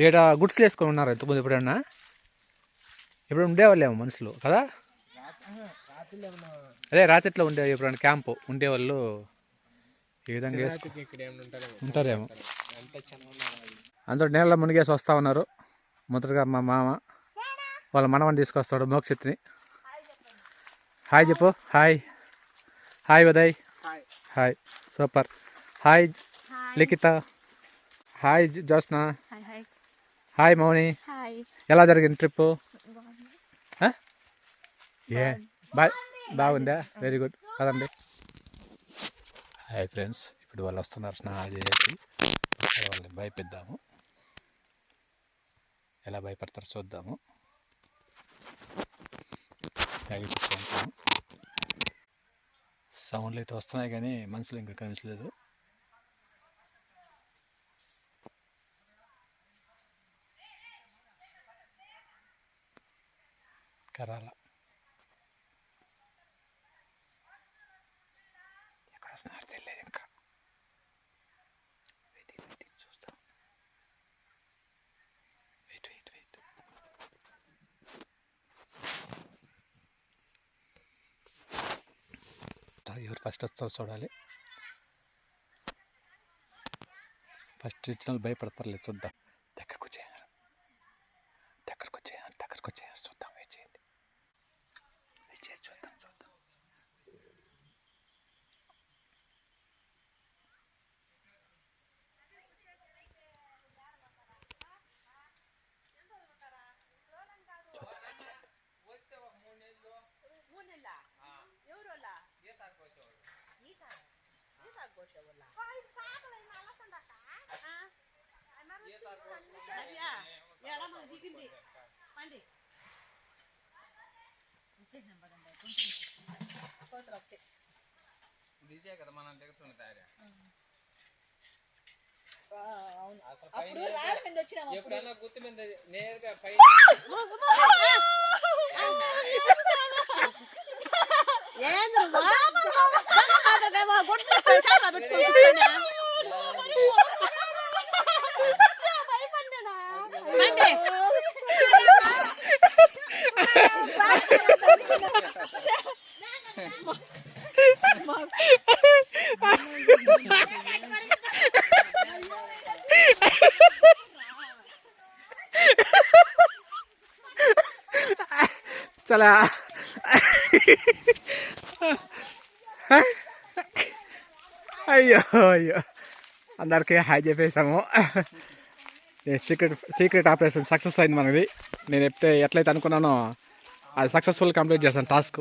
ఈడ గుడ్స్లు వేసుకొని ఉన్నారు ఇంతకుముందు ఎప్పుడన్నా? ఇప్పుడు ఉండేవాళ్ళేమో మనుషులు కదా? అదే రాత్రిలో ఉండే ఎప్పుడన్నా క్యాంపు ఉండేవాళ్ళు ఈ విధంగా ఇక్కడ ఉంటారేమో? ఉంటారేమో. అంత చాలా అందరూ నీళ్ళలో మునిగేసి వస్తూ ఉన్నారు. మొదటగా మా మామ వాళ్ళ మనవని తీసుకొస్తాడు మోక్షిత్ని. హాయ్ చెప్పు. Hi. Hi Uday. Hi. Super. Hi Likhitha. Hi జ- జ్యోత్స్న హాయ్ మౌని. హాయ్. ఎలా జరిగింది ట్రిప్ ఏ? బాగుందా. వెరీ గుడ్ కదండి హాయ్ ఫ్రెండ్స్. ఇప్పుడు వాళ్ళు వస్తున్నారు స్నానం చేసి. వాళ్ళని భయపెద్దాము ఎలా భయపడతారో చూద్దాము. సౌండ్లు అయితే వస్తున్నాయి కానీ మనుషులు ఇంకా కనిపించలేదు. కరాల ఎక్కడ వస్తున్నారు తెలియదు ఇంకా? వెయిటింగ్ వెయిటింగ్ చూస్తాం. వెయిట్ వెయిట్ వెయిట్ ఎవరు ఫస్ట్ వస్తారో చూడాలి. ఫస్ట్ ఇచ్చిన వాళ్ళు భయపడతారులే చూద్దాం దగ్గరకు వచ్చేయాలి దగ్గరకు వచ్చేయాలి దగ్గరకు వచ్చేయాలి చూద్దాం వెయిట్ చేయండి వెయిట్ చేయండి చూద్దాం చూద్దాం చూద్దాం వెయిట్ చేయండి ఇదే కదా మనం దిగుతున్న దారి అసలు పైన ఎప్పుడన్నా గుర్తు మీద నేరుగా పై 내가 골프 잘라 몇 골프 치냐? 만데. चला అయ్యో అయ్యో. అందరికీ హాయ్ చెప్పేసాము సీక్రెట్ సీక్రెట్ ఆపరేషన్ సక్సెస్ అయింది మనది. నేను చెప్తే ఎట్లయితే అనుకున్నానో అది సక్సెస్ఫుల్ కంప్లీట్ చేశాను టాస్క్